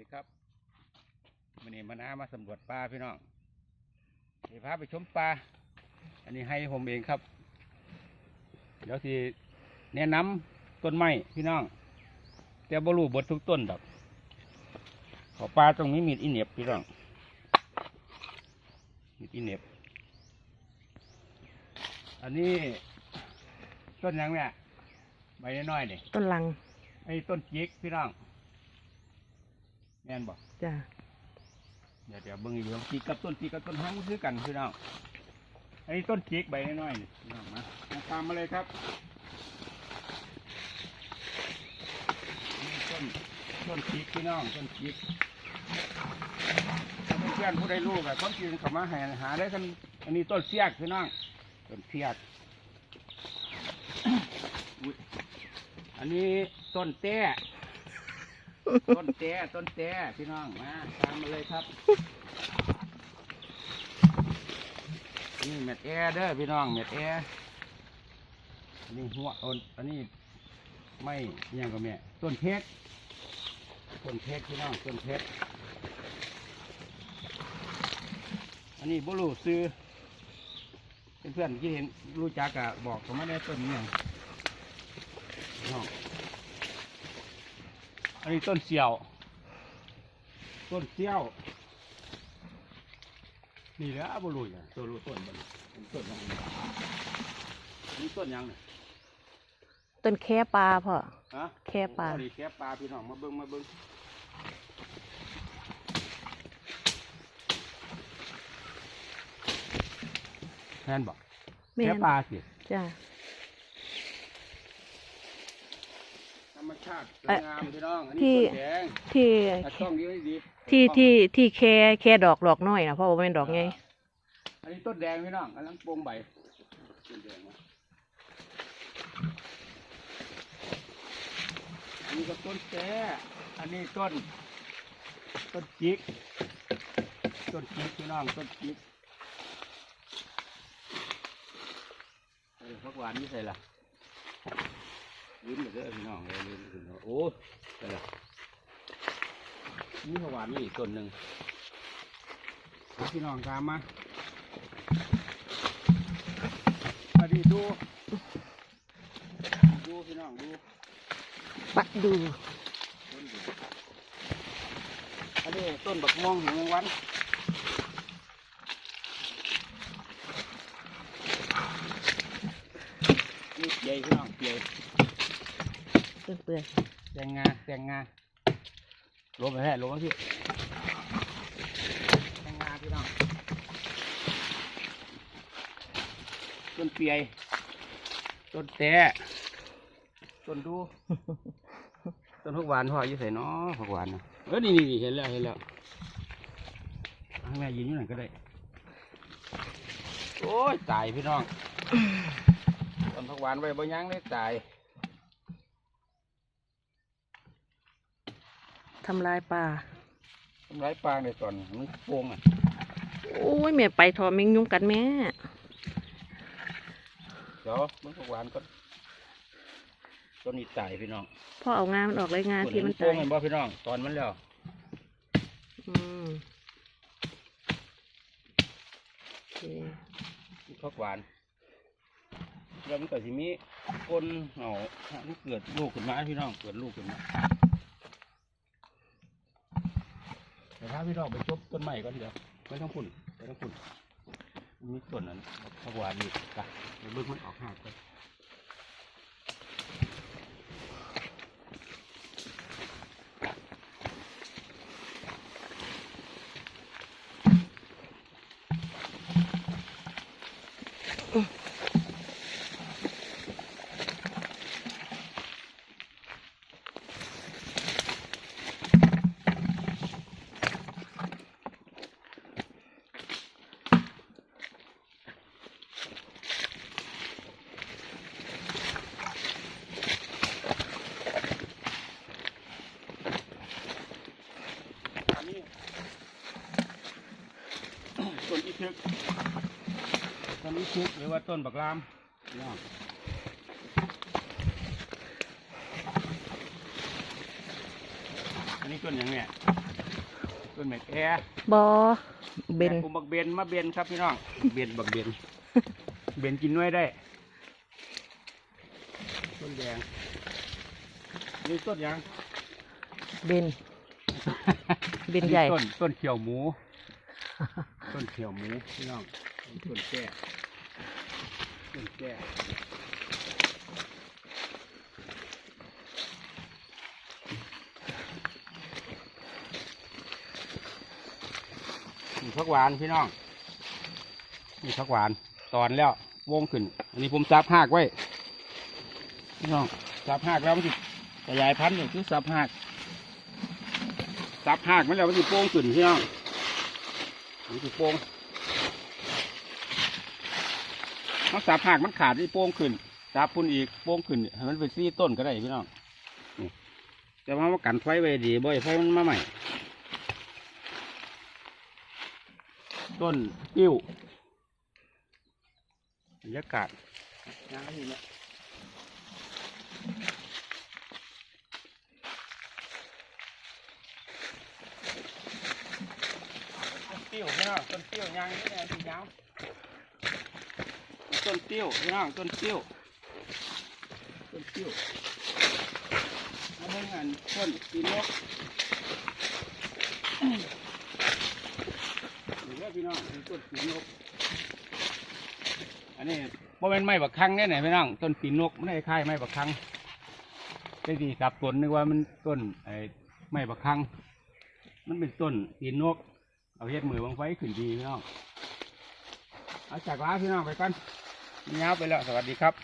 ดีครับวันนี้มาน้ามาสำรวจปลาพี่น้องเดี๋ยวพาไปชมปลาอันนี้ให้ผมเองครับ เดี๋ยวสิแนะนำต้นไม้พี่น้อง แต่บรูเบดทุกต้นดอกขอปลาตรงนี้มีดอีเหน็บพี่น้องมีดอีเหน็บอันนี้ต้นหยังเนี่ยใบน้อยๆนี่ต้นลังไอ้ต้นจิกพี่น้องแม่นบอกจ้ะเดี๋ยวเดี๋ยวเบิ่งอีกเรื่องจิกกับต้นจิกกับต้นห้างมันคือกันพี่น้องไอ้ต้นจิกใบน้อยๆนี่พี่น้องมามาตามมาเลยครับนี่ต้นต้นจิกพี่น้องต้นจิกถ้าเพื่อนๆผู้ใดรู้กับคนจีนเขามาหาหาได้กันอันนี้ต้นเสียกพี่น้องต้นเสียกอุ๊ยอันนี้ต้นแต้ ต้นแต้ต้นแต้พี่น้องมาตามมาเลยครับ นี่เม็ดแอร์เด้อพี่น้องเม็ดแอร์อันนี้หัวต้นอันนี้ไม่ยังกับแม่ต้นเพชรต้นเพชรพี่น้องต้นเพชรอันนี้บุรุษซื้อเพื่อนๆที่เห็นรู้จักกะบอกเขามาได้ต้นนี้หยังน้อง อันนี้ต้นเสี่ยว ต้นเสี่ยว นี่แหละบุรุษอะตัวรู้ต้นมันต้นยังนี่ต้นยังเนี่ยต้นแค่ปลาพ่อ ฮะแค่ปลาโอ้ดีแค่ปลาพี่น้องมาเบิ้งมาเบิ้งแทนบอกแม่แค่นปลาสิจ้ะ ธรรม ชาติสวเอ่ยองามพี่น้องอันที่นี้ต้นแดงที่ถ้าช่องนี้ไม่ดีที่ที่ที่แค่แค่ดอกดอกน้อยนะพ่อว่าเป็นดอกไงอันนี้ต้นแดงพี่น้องกำลังโปร่งใบต้นแดงนะอันนี้ก็ต้นแก่อันนี้ต้น ต้นจิก ต้นจิกพี่น้องต้นจิกเออพักหวานนี่ใส่ละ ลืมไปเด้อพี่น้องเลยยื้อโอ้ใส่ละนี่พักหวานนี่อีกต้นหนึ่งพี่น้องตามมามาดีดู ดูพี่น้องดูปะดูต้นดูอันนี้ต้นบักม่วงหิมงวันนี่เปียพี่น้องเปีย ต้นเปื่อยแตงงาแตงงาลงไปแท้ลงมาพี่แตงงาพี่น้องต้นเปียต้นแตะต้นดู ต้นผักหวานพ่ออยู่ใส่เนาะผักหวานเนะเออนี่นี่เห็นแล้วเห็นแล้วให้แม่ยืนอยู่ไหนก็ได้ โอ้ยตายพี่น้องต้นผักหวานไว้บ่ยั้งเลยตาย ทำลายปลาทำร้ายปลาในตอนมันโป่งอะโอ้ยแม่ไปทอแมงยุงกัดแม่เดี๋ยวมันผักหวานก็ต้นนี้ตายพี่น้องพ่อเอางามันออกเลยงาที่มันโป่ตางยเห็นบ่พี่น้องตอนมันแล้วอืมโอเคผักหวานแล้วมันก็สิมีคนเอามันเกิดลูกขึ้นมาพี่น้องเกิดลูกขึ้นมา เดี๋ยวถ้าพี่น้องไปจบต้นใหม่ก่อนเดี๋ยวไม่ต้องพุ่นไม่ต้องพุ่นมีต้นนั้นผักหวานอีกกะเดี๋ยวเบิ่งมันออกหากก่ออนี้ ต้นอีทึกต้นอีทึกหรือว่าต้นบักรามพี่น้องอันนี้ต้นอย่างเนี้ยต้นแมกแอบอเบนแม่กุมบักเบนมาเบนครับพี่น้อง เบนบักเบน เบนกินน้อยได้ ต้นแดง นี่ต้นหยัง เบน เบนใหญ่ ต้นต้นเขียวหมู ต้นเขียวหมูพี่น้องต้นแก่ต้นแก่นี่ผักหวานพี่น้องนี่ผักหวานตอนแล้ววงขึ้น อันนี้ผมซับหากไว้พี่น้องซับหากแล้วมันสิขยายพันธุ์อย่างคือซับหากซับหากมันแล้วมันสิโป่งขึ้นพี่น้อง มันสิโป่งมันซับหากมันขาดที่โป่งขึ้นซับพุ่นอีกโป่งขึ้นให้มันเป็นซี่ต้นก็ได้พี่น้องแต่ว่ามันกันไฟไว้ดีบ่อยไฟมันมาใหม่ ต้นติ้วบรรยากาศงานที่เนี่ย ต้นติ้วพี่น้องต้นเติ้ยวยางนี่แหละที่ยาวต้นเติ้ยวพี่น้องต้นเติ้ยวต้นเติ้ยวมาเบิ่งอันต้นปีนกนี่เด้อพี่น้องต้นปีนกอันนี้บ่เป็นไม้บักคังเนี่ยไหนพี่น้องต้นปีนกไม่ได้คล้ายไม้บักคังได้ดีสับสนนึกว่ามันต้นไอ้ไม้บักคังมันเป็นต้นปีนก เอาเฮ็ดมือบังไฟขึ้นดีพี่น้องเอาจากลาพี่น้องไปกันยาบไปแล้วสวัสดีครับ